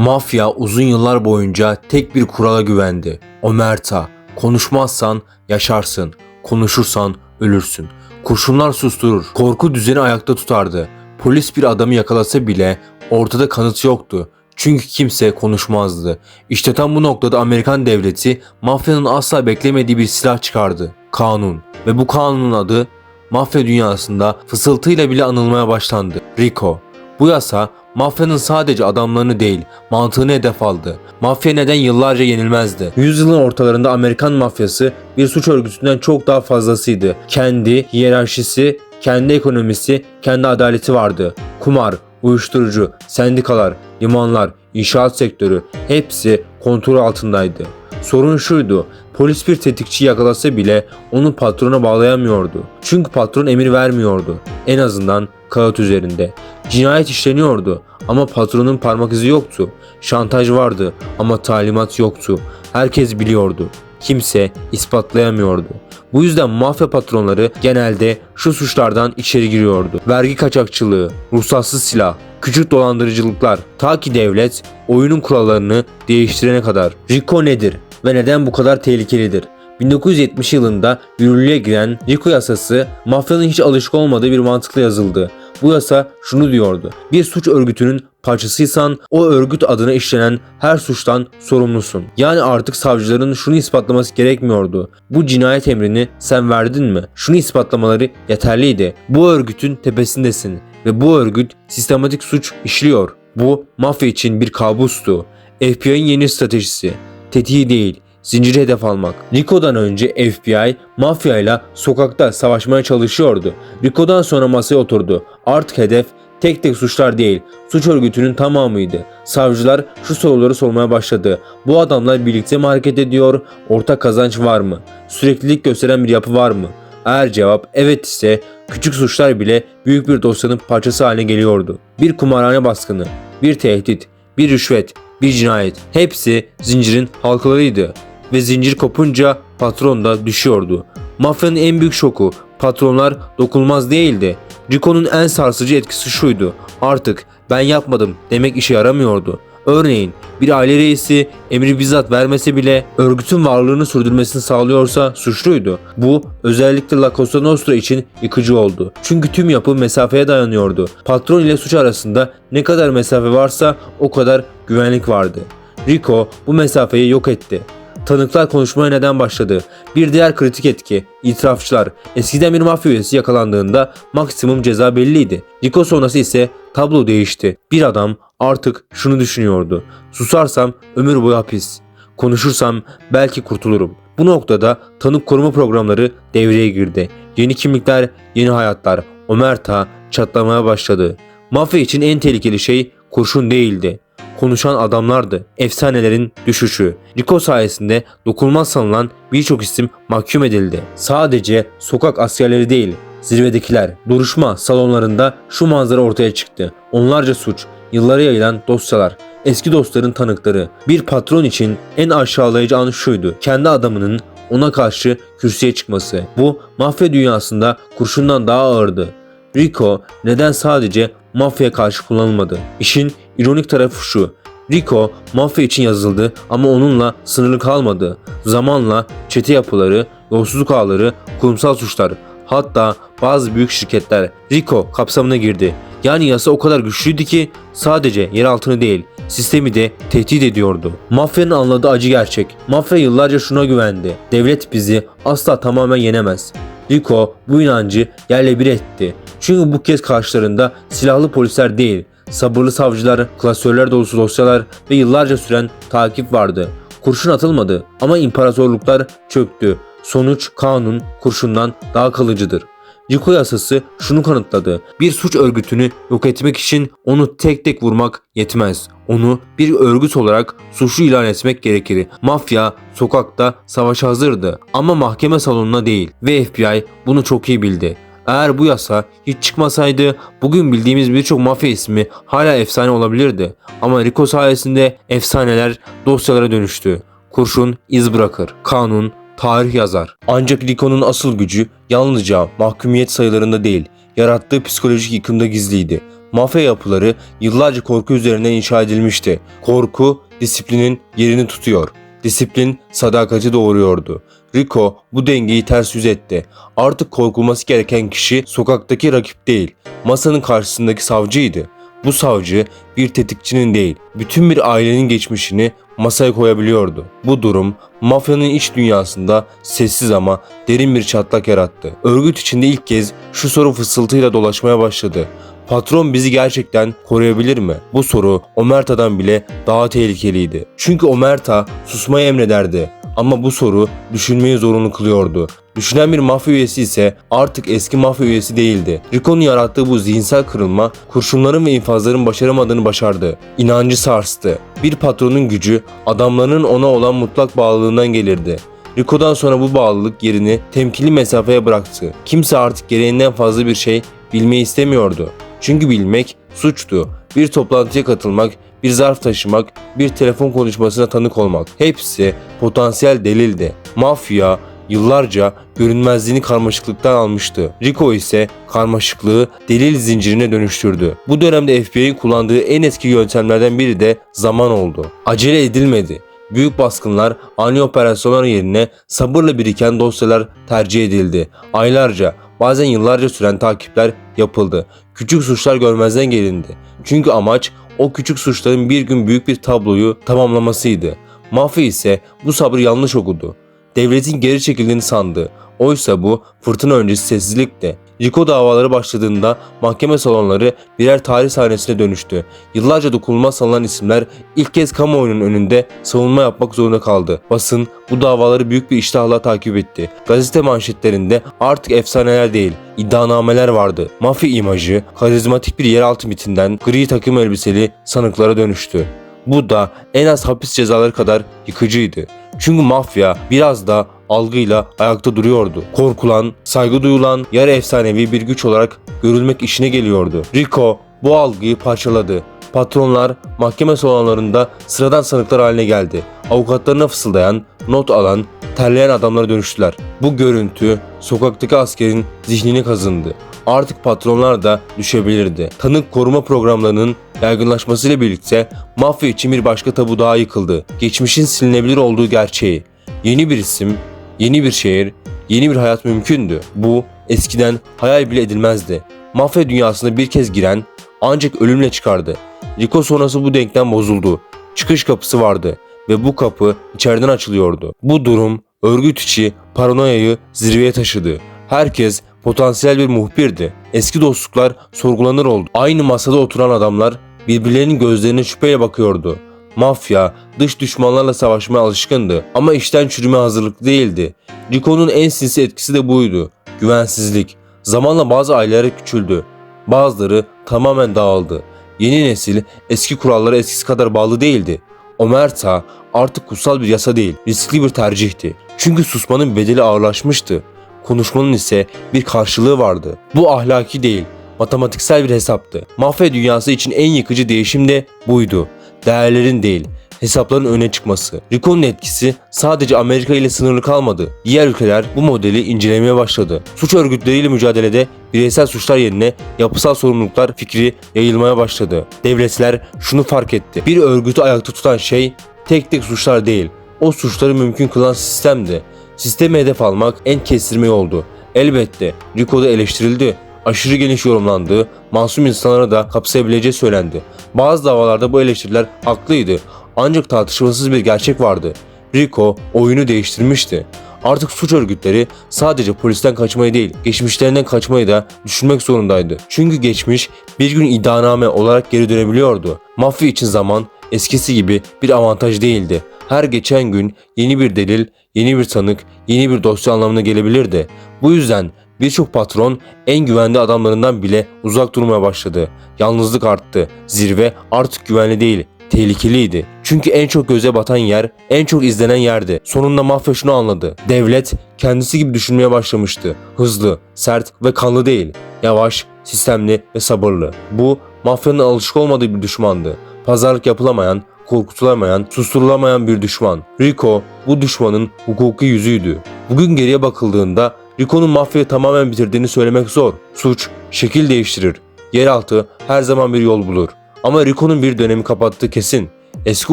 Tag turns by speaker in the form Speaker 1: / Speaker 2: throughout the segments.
Speaker 1: Mafya uzun yıllar boyunca tek bir kurala güvendi. Omerta, konuşmazsan yaşarsın, konuşursan ölürsün. Kurşunlar susturur, korku düzeni ayakta tutardı. Polis bir adamı yakalasa bile ortada kanıt yoktu. Çünkü kimse konuşmazdı. İşte tam bu noktada Amerikan devleti mafyanın asla beklemediği bir silah çıkardı. Kanun. Ve bu kanunun adı mafya dünyasında fısıltıyla bile anılmaya başlandı. RICO. Bu yasa mafyanın sadece adamlarını değil mantığını hedef aldı. Mafya neden yıllarca yenilmezdi? Yüzyılın ortalarında Amerikan mafyası bir suç örgütünden çok daha fazlasıydı. Kendi hiyerarşisi, kendi ekonomisi, kendi adaleti vardı. Kumar, uyuşturucu, sendikalar, limanlar, inşaat sektörü hepsi kontrol altındaydı. Sorun şuydu. Polis bir tetikçi yakalasa bile onu patrona bağlayamıyordu. Çünkü patron emir vermiyordu. En azından kağıt üzerinde. Cinayet işleniyordu ama patronun parmak izi yoktu. Şantaj vardı ama talimat yoktu. Herkes biliyordu. Kimse ispatlayamıyordu. Bu yüzden mafya patronları genelde şu suçlardan içeri giriyordu. Vergi kaçakçılığı, ruhsatsız silah, küçük dolandırıcılıklar ta ki devlet oyunun kurallarını değiştirene kadar. RICO nedir ve neden bu kadar tehlikelidir? 1970 yılında yürürlüğe giren RICO yasası mafyanın hiç alışık olmadığı bir mantıkla yazıldı. Bu yasa şunu diyordu. Bir suç örgütünün parçasıysan o örgüt adına işlenen her suçtan sorumlusun. Yani artık savcıların şunu ispatlaması gerekmiyordu. Bu cinayet emrini sen verdin mi? Şunu ispatlamaları yeterliydi. Bu örgütün tepesindesin ve bu örgüt sistematik suç işliyor. Bu mafya için bir kabustu. FBI'nin yeni stratejisi. Tetiği değil, zinciri hedef almak. Rico'dan önce FBI mafyayla sokakta savaşmaya çalışıyordu. Rico'dan sonra masaya oturdu. Artık hedef tek tek suçlar değil, suç örgütünün tamamıydı. Savcılar şu soruları sormaya başladı. Bu adamlar birlikte mi hareket ediyor? Ortak kazanç var mı? Süreklilik gösteren bir yapı var mı? Eğer cevap evet ise küçük suçlar bile büyük bir dosyanın parçası haline geliyordu. Bir kumarhane baskını, bir tehdit, bir rüşvet, bir cinayet. Hepsi zincirin halkalarıydı ve zincir kopunca patron da düşüyordu. Mafyanın en büyük şoku patronlar dokunulmaz değildi. Rico'nun en sarsıcı etkisi şuydu. Artık ben yapmadım demek işe yaramıyordu. Örneğin bir aile reisi emri bizzat vermese bile örgütün varlığını sürdürmesini sağlıyorsa suçluydu. Bu özellikle La Cosa Nostra için yıkıcı oldu. Çünkü tüm yapı mesafeye dayanıyordu. Patron ile suç arasında ne kadar mesafe varsa o kadar güvenlik vardı. Rico bu mesafeyi yok etti. Tanıklar konuşmaya neden başladı. Bir diğer kritik etki, itirafçılar. Eskiden bir mafya üyesi yakalandığında maksimum ceza belliydi. Rico sonrası ise tablo değişti. Bir adam artık şunu düşünüyordu. Susarsam ömür boyu hapis. Konuşursam belki kurtulurum. Bu noktada tanık koruma programları devreye girdi. Yeni kimlikler, yeni hayatlar. Omerta çatlamaya başladı. Mafya için en tehlikeli şey kurşun değildi konuşan adamlardı. Efsanelerin düşüşü. Rico sayesinde dokunulmaz sanılan birçok isim mahkum edildi. Sadece sokak askerleri değil, zirvedekiler. Duruşma salonlarında şu manzara ortaya çıktı. Onlarca suç, yıllara yayılan dosyalar, eski dostların tanıkları. Bir patron için en aşağılayıcı an şuydu. Kendi adamının ona karşı kürsüye çıkması. Bu mafya dünyasında kurşundan daha ağırdı. Rico neden sadece mafya karşı kullanılmadı? İşin ironik tarafı şu. Rico mafya için yazıldı ama onunla sınırlı kalmadı. Zamanla çete yapıları, yolsuzluk ağları, kurumsal suçlar, hatta bazı büyük şirketler Rico kapsamına girdi. Yani yasa o kadar güçlüydü ki sadece yer altını değil, sistemi de tehdit ediyordu. Mafyanın anladığı acı gerçek. Mafya yıllarca şuna güvendi. Devlet bizi asla tamamen yenemez. Rico bu inancı yerle bir etti. Çünkü bu kez karşılarında silahlı polisler değil, sabırlı savcılar, klasörler dolusu dosyalar ve yıllarca süren takip vardı. Kurşun atılmadı ama imparatorluklar çöktü. Sonuç kanun kurşundan daha kalıcıdır. Rico yasası şunu kanıtladı. Bir suç örgütünü yok etmek için onu tek tek vurmak yetmez. Onu bir örgüt olarak suçlu ilan etmek gerekir. Mafya sokakta savaşa hazırdı ama mahkeme salonuna değil ve FBI bunu çok iyi bildi. Eğer bu yasa hiç çıkmasaydı bugün bildiğimiz birçok mafya ismi hala efsane olabilirdi. Ama Rico sayesinde efsaneler dosyalara dönüştü. Kurşun iz bırakır. Kanun tarih yazar. Ancak Rico'nun asıl gücü yalnızca mahkumiyet sayılarında değil, yarattığı psikolojik yıkımda gizliydi. Mafya yapıları yıllarca korku üzerine inşa edilmişti. Korku disiplinin yerini tutuyor. Disiplin sadakati doğuruyordu. Rico bu dengeyi ters yüz etti. Artık korkulması gereken kişi sokaktaki rakip değil, masanın karşısındaki savcıydı. Bu savcı bir tetikçinin değil, bütün bir ailenin geçmişini masaya koyabiliyordu. Bu durum mafyanın iç dünyasında sessiz ama derin bir çatlak yarattı. Örgüt içinde ilk kez şu soru fısıltıyla dolaşmaya başladı. Patron bizi gerçekten koruyabilir mi? Bu soru Omerta'dan bile daha tehlikeliydi. Çünkü Omerta susmayı emrederdi. Ama bu soru düşünmeyi zorunlu kılıyordu. Düşünen bir mafya üyesi ise artık eski mafya üyesi değildi. Rico'nun yarattığı bu zihinsel kırılma kurşunların ve infazların başaramadığını başardı. İnancı sarstı. Bir patronun gücü adamlarının ona olan mutlak bağlılığından gelirdi. Rico'dan sonra bu bağlılık yerini temkinli mesafeye bıraktı. Kimse artık gereğinden fazla bir şey bilmeyi istemiyordu. Çünkü bilmek suçtu. Bir toplantıya katılmak, bir zarf taşımak, bir telefon konuşmasına tanık olmak hepsi potansiyel delildi. Mafya yıllarca görünmezliğini karmaşıklıktan almıştı. Rico ise karmaşıklığı delil zincirine dönüştürdü. Bu dönemde FBI'nin kullandığı en eski yöntemlerden biri de zaman oldu. Acele edilmedi. Büyük baskınlar ani operasyonlar yerine sabırla biriken dosyalar tercih edildi. Aylarca, bazen yıllarca süren takipler yapıldı. Küçük suçlar görmezden gelindi. Çünkü amaç o küçük suçların bir gün büyük bir tabloyu tamamlamasıydı. Mafya ise bu sabrı yanlış okudu. Devletin geri çekildiğini sandı. Oysa bu fırtına öncesi sessizlikti. Rico davaları başladığında mahkeme salonları birer tarih sahnesine dönüştü. Yıllarca dokunulmaz sanılan isimler ilk kez kamuoyunun önünde savunma yapmak zorunda kaldı. Basın bu davaları büyük bir iştahla takip etti. Gazete manşetlerinde artık efsaneler değil, iddianameler vardı. Mafya imajı karizmatik bir yeraltı mitinden gri takım elbiseli sanıklara dönüştü. Bu da en az hapis cezaları kadar yıkıcıydı. Çünkü mafya biraz da algıyla ayakta duruyordu. Korkulan, saygı duyulan, yarı efsanevi bir güç olarak görülmek işine geliyordu. Rico bu algıyı parçaladı. Patronlar mahkeme salonlarında sıradan sanıklar haline geldi. Avukatlarına fısıldayan, not alan, terleyen adamlara dönüştüler. Bu görüntü sokaktaki askerin zihnini kazındı. Artık patronlar da düşebilirdi. Tanık koruma programlarının yaygınlaşmasıyla birlikte mafya için bir başka tabu daha yıkıldı. Geçmişin silinebilir olduğu gerçeği. Yeni bir isim, yeni bir şehir, yeni bir hayat mümkündü. Bu eskiden hayal bile edilmezdi. Mafya dünyasına bir kez giren ancak ölümle çıkardı. Rico sonrası bu denklem bozuldu. Çıkış kapısı vardı ve bu kapı içeriden açılıyordu. Bu durum örgüt içi paranoyayı zirveye taşıdı. Herkes potansiyel bir muhbirdi. Eski dostluklar sorgulanır oldu. Aynı masada oturan adamlar birbirlerinin gözlerine şüpheyle bakıyordu. Mafya dış düşmanlarla savaşmaya alışkındı ama işten çürüme hazırlıklı değildi. Rico'nun en sinsi etkisi de buydu. Güvensizlik. Zamanla bazı aileler küçüldü. Bazıları tamamen dağıldı. Yeni nesil eski kurallara eskisi kadar bağlı değildi. Omerta artık kutsal bir yasa değil, riskli bir tercihti. Çünkü susmanın bedeli ağırlaşmıştı. Konuşmanın ise bir karşılığı vardı. Bu ahlaki değil, matematiksel bir hesaptı. Mafya dünyası için en yıkıcı değişim de buydu. Değerlerin değil, hesapların öne çıkması. Rico'nun etkisi sadece Amerika ile sınırlı kalmadı. Diğer ülkeler bu modeli incelemeye başladı. Suç örgütleriyle mücadelede bireysel suçlar yerine yapısal sorumluluklar fikri yayılmaya başladı. Devletler şunu fark etti. Bir örgütü ayakta tutan şey tek tek suçlar değil. O suçları mümkün kılan sistemdi. Sistemi hedef almak en kestirme yoldu. Elbette Rico'da eleştirildi. Aşırı geniş yorumlandığı, masum insanlara da kapsayabileceği söylendi. Bazı davalarda bu eleştiriler haklıydı. Ancak tartışmasız bir gerçek vardı. Rico oyunu değiştirmişti. Artık suç örgütleri sadece polisten kaçmayı değil, geçmişlerinden kaçmayı da düşünmek zorundaydı. Çünkü geçmiş bir gün iddianame olarak geri dönebiliyordu. Mafya için zaman eskisi gibi bir avantaj değildi. Her geçen gün yeni bir delil, yeni bir tanık, yeni bir dosya anlamına gelebilirdi. Bu yüzden birçok patron en güvenli adamlarından bile uzak durmaya başladı. Yalnızlık arttı. Zirve artık güvenli değil, tehlikeliydi. Çünkü en çok göze batan yer, en çok izlenen yerdi. Sonunda mafya şunu anladı. Devlet kendisi gibi düşünmeye başlamıştı. Hızlı, sert ve kanlı değil. Yavaş, sistemli ve sabırlı. Bu mafyanın alışık olmadığı bir düşmandı. Pazarlık yapılamayan, korkutulamayan, susturulamayan bir düşman. Rico bu düşmanın hukuki yüzüydü. Bugün geriye bakıldığında Rico'nun mafyayı tamamen bitirdiğini söylemek zor. Suç şekil değiştirir. yeraltı her zaman bir yol bulur. Ama Rico'nun bir dönemi kapattığı kesin. Eski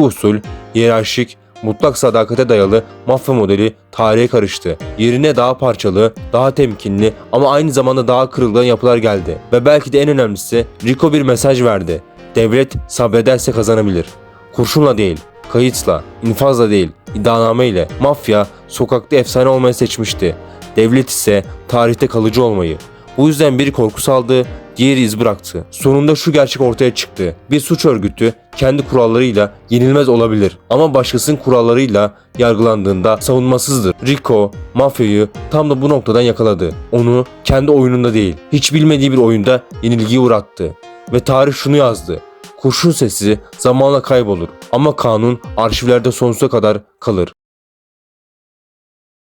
Speaker 1: usul, hiyerarşik, mutlak sadakate dayalı mafya modeli tarihe karıştı. Yerine daha parçalı, daha temkinli ama aynı zamanda daha kırılgan yapılar geldi. Ve belki de en önemlisi Rico bir mesaj verdi. Devlet sabrederse kazanabilir. Kurşunla değil, kayıtla, infazla değil, iddianame ile mafya sokakta efsane olmayı seçmişti. Devlet ise tarihte kalıcı olmayı. Bu yüzden biri korku saldı, diğeri iz bıraktı. Sonunda şu gerçek ortaya çıktı. Bir suç örgütü kendi kurallarıyla yenilmez olabilir ama başkasının kurallarıyla yargılandığında savunmasızdır. Rico, mafyayı tam da bu noktadan yakaladı. Onu kendi oyununda değil, hiç bilmediği bir oyunda yenilgiye uğrattı. Ve tarih şunu yazdı. Kurşun sesi zamanla kaybolur ama kanun arşivlerde sonsuza kadar kalır.